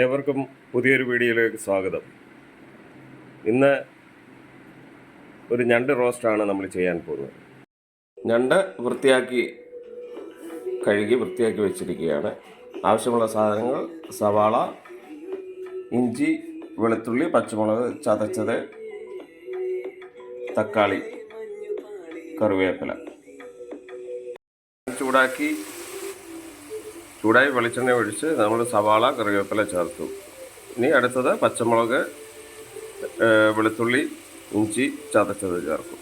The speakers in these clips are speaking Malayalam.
ഏവർക്കും പുതിയൊരു വീഡിയോയിലേക്ക് സ്വാഗതം. ഇന്ന് ഒരു ഞണ്ട് റോസ്റ്റാണ് നമ്മൾ ചെയ്യാൻ പോകുന്നത്. ഞണ്ട് വൃത്തിയാക്കി കഴുകി വൃത്തിയാക്കി വെച്ചിരിക്കുകയാണ്. ആവശ്യമുള്ള സാധനങ്ങൾ സവാള ഇഞ്ചി വെളുത്തുള്ളി പച്ചമുളക് ചതച്ചത് തക്കാളി കറിവേപ്പില. ചൂടാക്കി ചൂടായി വെളിച്ചെണ്ണ ഒഴിച്ച് നമ്മൾ സവാള കറിവേപ്പില ചേർത്തു. ഇനി അടുത്തത് പച്ചമുളക് വെളുത്തുള്ളി ഇഞ്ചി ചതച്ചത് ചേർക്കും.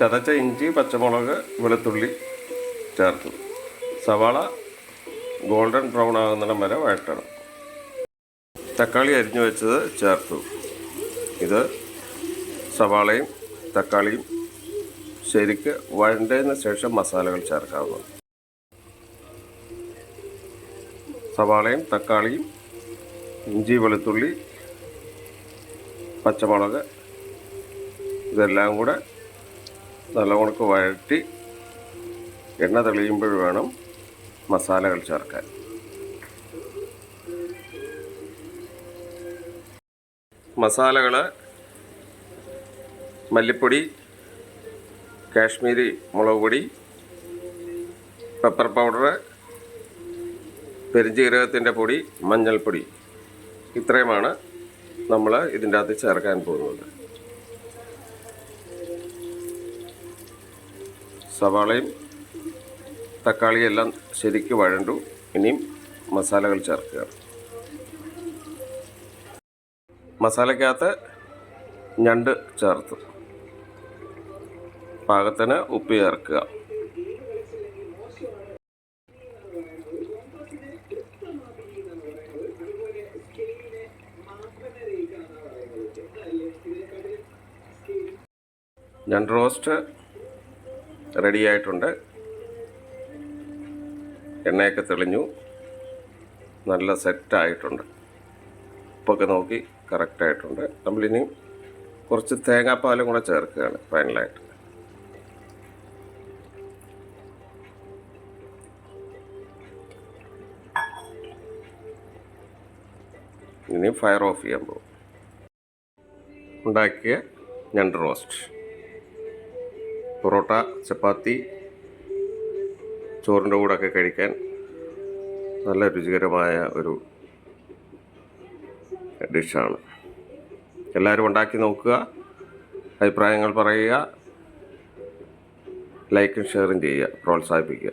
ചതച്ച ഇഞ്ചി പച്ചമുളക് വെളുത്തുള്ളി ചേർത്തു. സവാള ഗോൾഡൻ ബ്രൗൺ ആകുന്നിടം വരെ വഴറ്റണം. തക്കാളി അരിഞ്ഞു വെച്ചത് ചേർത്തു. ഇത് സവാളയും തക്കാളിയും ശരിക്ക് വഴണ്ടതിന് ശേഷം മസാലകൾ ചേർക്കാവുന്നതാണ്. സവാളയും തക്കാളിയും ഇഞ്ചി വെളുത്തുള്ളി പച്ചമുളക് ഇതെല്ലാം കൂടെ നല്ല കണക്ക് വഴറ്റി എണ്ണ തെളിയുമ്പോൾ വേണം മസാലകൾ ചേർക്കാൻ. മസാലകൾ മല്ലിപ്പൊടി കാശ്മീരി മുളക് പൊടി പെപ്പർ പൗഡർ പെരുംജീരകത്തിന്റെ പൊടി മഞ്ഞൾപ്പൊടി ഇത്രയുമാണ് നമ്മൾ ഇതിന്റെ അകത്ത് ചേർക്കാൻ പോകുന്നത്. സവാളയും തക്കാളിയും എല്ലാം ശരിക്ക് വഴണ്ടു. ഇനിയും മസാലകൾ ചേർക്കുക. മസാലയ്ക്കകത്ത് ഞണ്ട് ചേർത്ത്. പാകത്തിന് ഉപ്പ് ചേർക്കുക. ഞണ്ട് റോസ്റ്റ് റെഡി ആയിട്ടുണ്ട് എണ്ണയൊക്കെ തെളിഞ്ഞു. നല്ല സെറ്റായിട്ടുണ്ട്. ഉപ്പൊക്കെ നോക്കി കറക്റ്റായിട്ടുണ്ട്. നമ്മളിനി കുറച്ച് തേങ്ങാപ്പാലും കൂടെ ചേർക്കുകയാണ് ഫൈനലായിട്ട്. ഇനി ഫയർ ഓഫ് ചെയ്യാൻ പോകും. ഉണ്ടാക്കിയ ഞണ്ട് റോസ്റ്റ് പൊറോട്ട ചപ്പാത്തി ചോറിന്റെ കൂടെയൊക്കെ കഴിക്കാൻ നല്ല രുചികരമായ ഒരു ഡിഷാണ്. എല്ലാവരും ഉണ്ടാക്കി നോക്കുക അഭിപ്രായങ്ങൾ പറയുക ലൈക്കും ഷെയറും ചെയ്യുക പ്രോത്സാഹിപ്പിക്കുക.